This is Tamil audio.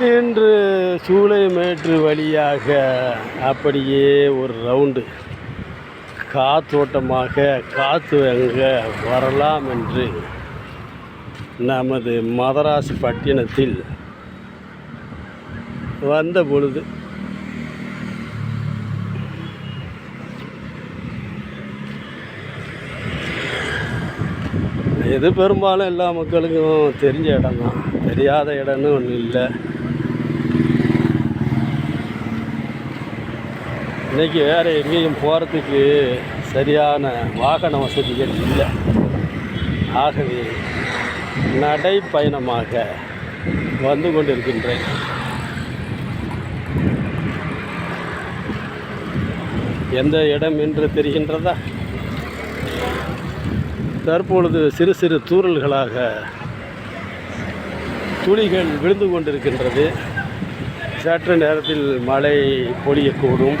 இன்று சூளைமேற்று வழியாக அப்படியே ஒரு ரவுண்டு. காத்தோட்டமாக காற்று அங்கே வரலாம் என்று நமது மதராஸ் பட்டினத்தில் வந்த பொழுது இது பெரும்பாலும் எல்லா மக்களுக்கும் தெரிஞ்ச இடம் தான் தெரியாத இடம்னு ஒன்றும் இல்லை. இன்றைக்கி வேறு எங்கேயும் போகிறதுக்கு சரியான வாகன வசதிகள் இல்லை. ஆகவே நடைப்பயணமாக வந்து கொண்டிருக்கின்றேன். எந்த இடம் என்று தெரிகின்றதா? தற்பொழுது சிறு சிறு தூறல்களாக துளிகள் விழுந்து கொண்டிருக்கின்றது. சற்று நேரத்தில் மழை பொழியக்கூடும்.